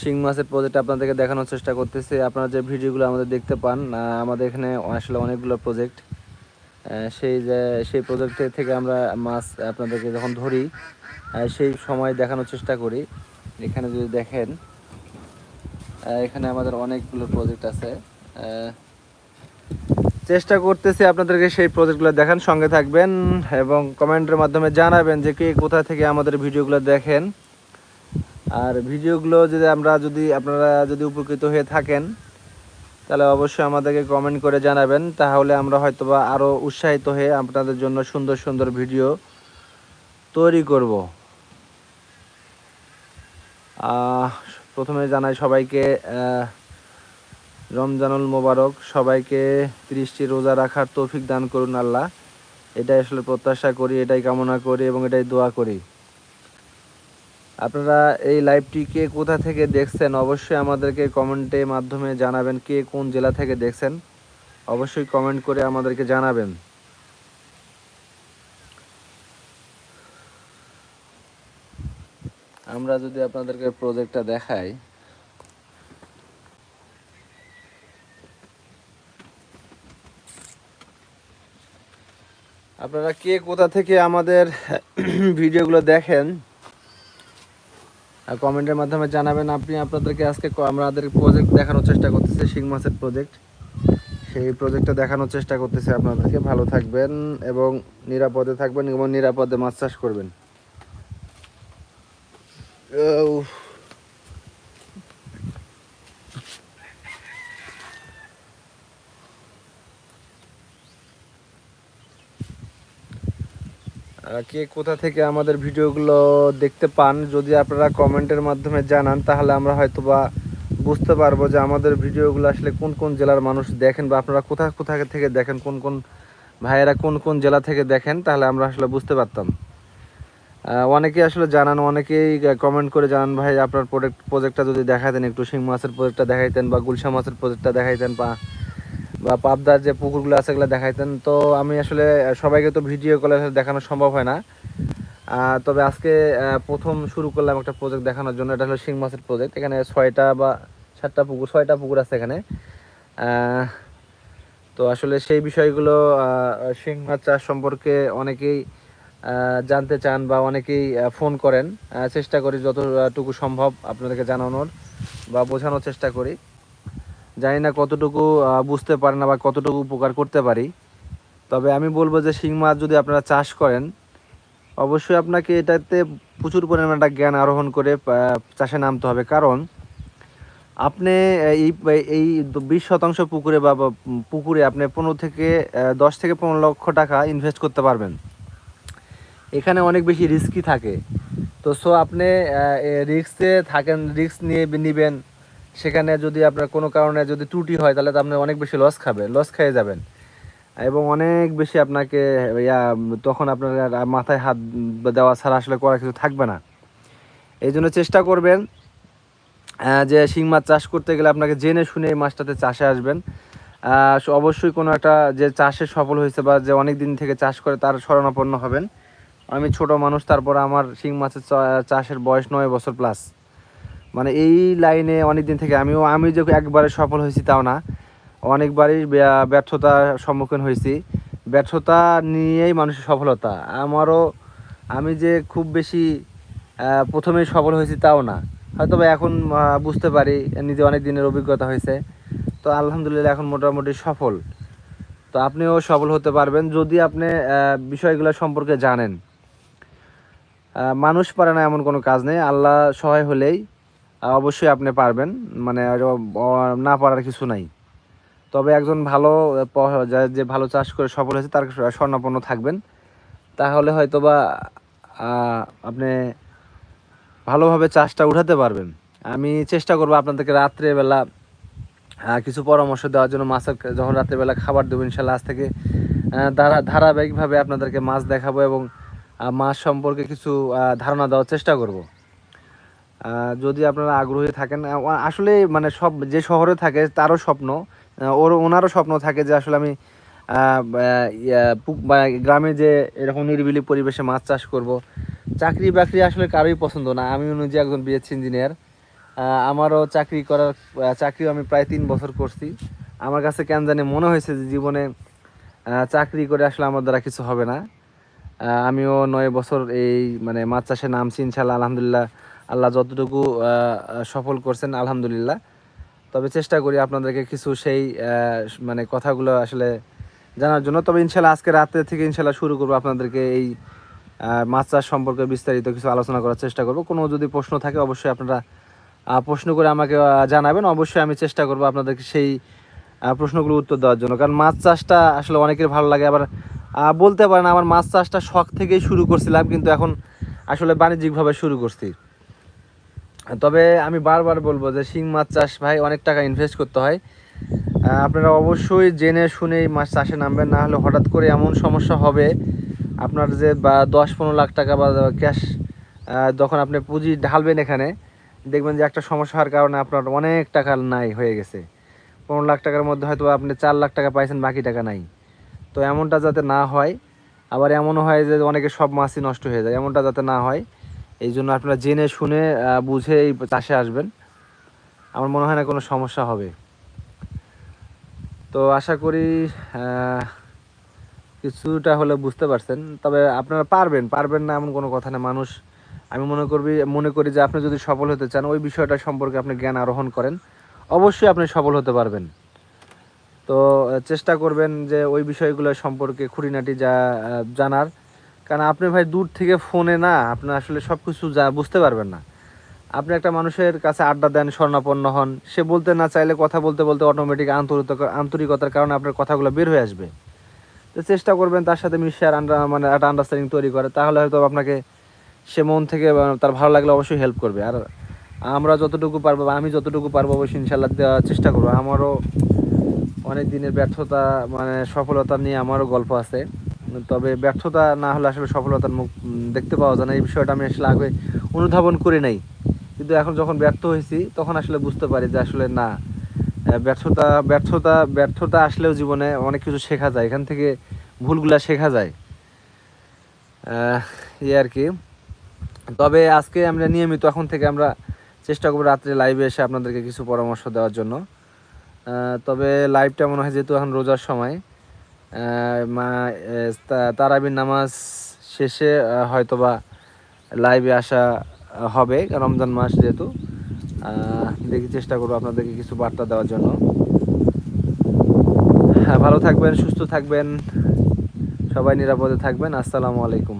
শিং মাছের প্রজেক্ট আপনাদেরকে দেখানোর চেষ্টা করতেছি। আপনারা যে ভিডিওগুলো আমাদের দেখতে পান আমাদের এখানে আসলে অনেকগুলো প্রজেক্ট সেই যে, সেই প্রজেক্ট থেকে আমরা মাছ আপনাদেরকে যখন ধরি সেই সময় দেখানোর চেষ্টা করি। এখানে যদি দেখেন এখানে আমাদের অনেকগুলো প্রজেক্ট আছে। চেষ্টা করতেছি আপনাদেরকে সেই প্রজেক্টগুলো দেখান, সঙ্গে থাকবেন এবং কমেন্টের মাধ্যমে জানাবেন যে কে কোথা থেকে আমাদের ভিডিওগুলো দেখেন। আর ভিডিওগুলো যদি আমরা যদি আপনারা যদি উপকৃত হয়ে থাকেন, তাহলে অবশ্যই আমাদেরকে কমেন্ট করে জানাবেন। তাহলে আমরা হয়তোবা আরও উৎসাহিত হয়ে আপনাদের জন্য সুন্দর সুন্দর ভিডিও তৈরি করব। প্রথমে জানাই সবাইকে রমজানুল মোবারক। সবাইকে ত্রিশটি রোজা রাখার তৌফিক দান করুন আল্লাহ। এটাই আসলে প্রত্যাশা করি, এটাই কামনা করি এবং এটাই দোয়া করি। আপনারা এই লাইভটি কে কোথা থেকে দেখছেন, অবশ্যই আমাদেরকে কমেন্টের মাধ্যমে জানাবেন কে কোন জেলা থেকে দেখছেন। অবশ্যই কমেন্ট করে আমাদেরকে জানাবেন। আমরা যদি আপনাদেরকে প্রজেক্টটা দেখাই। আপনারা কে কোথা থেকে আমাদের ভিডিওগুলো দেখেন কমেন্টের মাধ্যমে জানাবেন আপনি, আপনাদেরকে আজকে আমাদের প্রজেক্ট দেখানোর চেষ্টা করতেছি, শিং মাছের প্রজেক্ট সেই প্রজেক্টটা দেখানোর চেষ্টা করতেছি আপনাদেরকে। ভালো থাকবেন এবং নিরাপদে থাকবেন এবং নিরাপদে মাছ চাষ করবেন। কে কোথা থেকে আমাদের ভিডিওগুলো দেখতে পান, যদি আপনারা কমেন্টের মাধ্যমে জানান, তাহলে আমরা হয়তো বা বুঝতে পারব যে আমাদের ভিডিওগুলো আসলে কোন কোন জেলার মানুষ দেখেন বা আপনারা কোথা কোথা থেকে দেখেন, কোন কোন ভাইয়েরা কোন কোন জেলা থেকে দেখেন, তাহলে আমরা আসলে বুঝতে পারতাম। অনেকেই আসলে জানান, অনেকেই কমেন্ট করে জানান, ভাই, আপনার প্রোডাক্ট প্রজেক্টটা যদি দেখাতেন, একটু শিং মাছের প্রজেক্টটা দেখাইতেন বা গুলশা মাছের প্রজেক্টটা দেখাইতেন বা বা পাবদার যে পুকুরগুলো আছে এগুলো দেখাইতেন। তো আমি আসলে সবাইকে তো ভিডিও কলে দেখানো সম্ভব হয় না। তবে আজকে প্রথম শুরু করলাম একটা প্রজেক্ট দেখানোর জন্য। এটা হলো শিং মাছের প্রজেক্ট এখানে ছয়টা বা সাতটা পুকুর, ছয়টা পুকুর আছে এখানে। তো আসলে সেই বিষয়গুলো শিং মাছ চাষ সম্পর্কে অনেকেই জানতে চান বা অনেকেই ফোন করেন। চেষ্টা করি যতটুকু সম্ভব আপনাদেরকে জানানোর বা বোঝানোর চেষ্টা করি। জানি না কতটুকু বুঝতে পারেন বা কতটুকু উপকার করতে পারি। তবে আমি বলব যে শিং মাছ যদি আপনারা চাষ করেন, অবশ্যই আপনাকে এটাতে প্রচুর পরিমাণে একটা জ্ঞান আরোহণ করে চাষে নামতে হবে। কারণ আপনি এই এই বিশ শতাংশ পুকুরে বা পুকুরে আপনি পনেরো থেকে দশ থেকে পনেরো লক্ষ টাকা ইনভেস্ট করতে পারবেন। এখানে অনেক বেশি রিস্কই থাকে। তো সো আপনি রিস্কে থাকেন রিস্ক নিয়ে নেবেন। সেখানে যদি আপনার কোনো কারণে যদি ত্রুটি হয়, তাহলে তো আপনি অনেক বেশি লস খাবে লস খেয়ে যাবেন। এবং অনেক বেশি আপনাকে, ইয়া, তখন আপনার মাথায় হাত দেওয়া ছাড়া আসলে করার কিছু থাকবে না। এই জন্য চেষ্টা করবেন যে শিং মাছ চাষ করতে গেলে আপনাকে জেনে শুনে এই মাছটাতে চাষে আসবেন। অবশ্যই কোনো একটা যে চাষে সফল হয়েছে বা যে অনেক দিন থেকে চাষ করে তার শরণাপন্ন হবেন। আমি ছোট মানুষ, তারপর আমার শিং মাছের চাষের বয়স নয় বছর প্লাস মানে এই লাইনে অনেক দিন থেকে আমিও আমি যে একবারে সফল হয়েছি তাও না। অনেকবারই ব্যর্থতার সম্মুখীন হয়েছি। ব্যর্থতা নিয়েই মানুষের সফলতা। আমারও, আমি যে খুব বেশি প্রথমেই সফল হয়েছি তাও না। হয়তো এখন বুঝতে পারি, নিজে অনেক দিনের অভিজ্ঞতা হয়েছে। তো আলহামদুলিল্লাহ এখন মোটামুটি সফল। তো আপনিও সফল হতে পারবেন যদি আপনি বিষয়গুলো সম্পর্কে জানেন। মানুষ পারে না এমন কোনো কাজ নেই। আল্লাহ সহায় হলেই অবশ্যই আপনি পারবেন। মানে না পারার কিছু নাই। তবে একজন ভালো যা- ভালো চাষ করে সফল হয়েছে, তার স্বর্ণাপন্ন থাকবেন। তাহলে হয়তো বা আপনি ভালোভাবে চাষটা উঠাতে পারবেন। আমি চেষ্টা করব আপনাদেরকে রাত্রেবেলা কিছু পরামর্শ দেওয়ার জন্য মাছের যখন রাত্রেবেলা খাবার দেবো ইনশাল্লাহ আজ থেকে ধারা, ধারাবাহিকভাবে আপনাদেরকে মাছ দেখাবো এবং মাছ সম্পর্কে কিছু ধারণা দেওয়ার চেষ্টা করব। যদি আপনারা আগ্রহী থাকেন আসলে মানে সব যে শহরে থাকে তারও স্বপ্ন ওর, ওনারও স্বপ্ন থাকে যে আসলে আমি গ্রামে যে এরকম নিরিবিলি পরিবেশে মাছ চাষ করব। চাকরি বাকরি আসলে কারোই পছন্দ না। আমি অনুযায়ী একজন বিএসসি ইঞ্জিনিয়ার আমারও চাকরি করার চাকরিও আমি প্রায় তিন বছর করছি। আমার কাছে কেন জানি মনে হয়েছে যে জীবনে চাকরি করে আসলে আমার দ্বারা কিছু হবে না। আমিও নয় বছর এই মানে মাছ চাষে নামছি ইনশাল্লাহ, আলহামদুলিল্লাহ। আল্লাহ যতটুকু সফল করছেন, আলহামদুলিল্লাহ। তবে চেষ্টা করি আপনাদেরকে কিছু সেই মানে কথাগুলো আসলে জানার জন্য। তবে ইনশাল্লাহ আজকে রাতে থেকে ইনশাল্লাহ শুরু করব আপনাদেরকে এই মাছ চাষ সম্পর্কে বিস্তারিত কিছু আলোচনা করার চেষ্টা করব। কোনো যদি প্রশ্ন থাকে অবশ্যই আপনারা প্রশ্ন করে আমাকে জানাবেন। অবশ্যই আমি চেষ্টা করব আপনাদেরকে সেই প্রশ্নগুলো উত্তর দেওয়ার জন্য। কারণ মাছ চাষটা আসলে অনেকের ভালো লাগে। আবার বলতে পারেন আমার মাছ চাষটা শখ থেকেই শুরু করছিলাম, কিন্তু এখন আসলে বাণিজ্যিকভাবে শুরু করছি। তবে আমি বারবার বলব যে শিং মাছ চাষ ভাই অনেক টাকা ইনভেস্ট করতে হয়। আপনারা অবশ্যই জেনে শুনে মাছ চাষে নামবেন, না হলে হঠাৎ করে এমন সমস্যা হবে, আপনার যে বা দশ পনেরো লাখ টাকা বা ক্যাশ যখন আপনি পুঁজি ঢালবেন এখানে, দেখবেন যে একটা সমস্যা হওয়ার কারণে আপনার অনেক টাকা নাই হয়ে গেছে। পনেরো লাখ টাকার মধ্যে হয়তো আপনি চার লাখ টাকা পাইছেন, বাকি টাকা নাই। তো এমনটা যাতে না হয়, আবার এমনও হয় যে অনেকে সব মাছই নষ্ট হয়ে যায়, এমনটা যাতে না হয়। এই জন্য আপনারা জেনে শুনে বুঝে এই চাষে আসবেন। আমার মনে হয় না কোনো সমস্যা হবে। তো আশা করি কিছুটা হলে বুঝতে পারছেন। তবে আপনারা পারবেন পারবেন না এমন কোনো কথা না। মানুষ, আমি মনে করবি, মনে করি যে আপনি যদি সফল হতে চান, ওই বিষয়টা সম্পর্কে আপনি জ্ঞান আরোহণ করেন। অবশ্যই আপনি সফল হতে পারবেন। তো চেষ্টা করবেন যে ওই বিষয়গুলো সম্পর্কে খুঁটিনাটি যা জানার। কারণ আপনি ভাই দূর থেকে ফোনে না, আপনি আসলে সব কিছু যা, বুঝতে পারবেন না। আপনি একটা মানুষের কাছে আড্ডা দেন, স্বর্ণাপন্ন হন, সে বলতে না চাইলে কথা বলতে বলতে অটোমেটিক আন্তরিকতা আন্তরিকতার কারণে আপনার কথাগুলো বের হয়ে আসবে। তো চেষ্টা করবেন তার সাথে মিশে আর আন্ডা মানে একটা আন্ডারস্ট্যান্ডিং তৈরি করে, তাহলে হয়তো আপনাকে সে মন থেকে তার ভালো লাগলে অবশ্যই হেল্প করবে। আর আমরা যতটুকু পারব বা আমি যতটুকু পারব অবশ্যই ইনশাল্লাহ দেওয়ার চেষ্টা করব। আমারও অনেক দিনের ব্যর্থতা মানে সফলতা নিয়ে আমারও গল্প আছে। তবে ব্যর্থতা না হলে আসলে সফলতার মুখ দেখতে পাওয়া যায় না। এই বিষয়টা আমি আসলে আগে অনুধাবন করে নাই। কিন্তু এখন যখন ব্যর্থ হয়েছি, তখন আসলে বুঝতে পারি যে আসলে না ব্যর্থতা ব্যর্থতা ব্যর্থতা আসলেও জীবনে অনেক কিছু শেখা যায়। এখান থেকে ভুলগুলা শেখা যায়। এই আর কি। তবে আজকে আমরা নিয়মিত এখন থেকে আমরা চেষ্টা করব রাত্রে লাইভে এসে আপনাদেরকে কিছু পরামর্শ দেওয়ার জন্য। তবে লাইভটা মনে হয় যেহেতু এখন রোজার সময় তারাবির নামাজ শেষে হয়তোবা লাইভে আসা হবে, রমজান মাস যেহেতু। দেখি চেষ্টা করব আপনাদেরকে কিছু বার্তা দেওয়ার জন্য। হ্যাঁ ভালো থাকবেন, সুস্থ থাকবেন, সবাই নিরাপদে থাকবেন। আসসালামু আলাইকুম।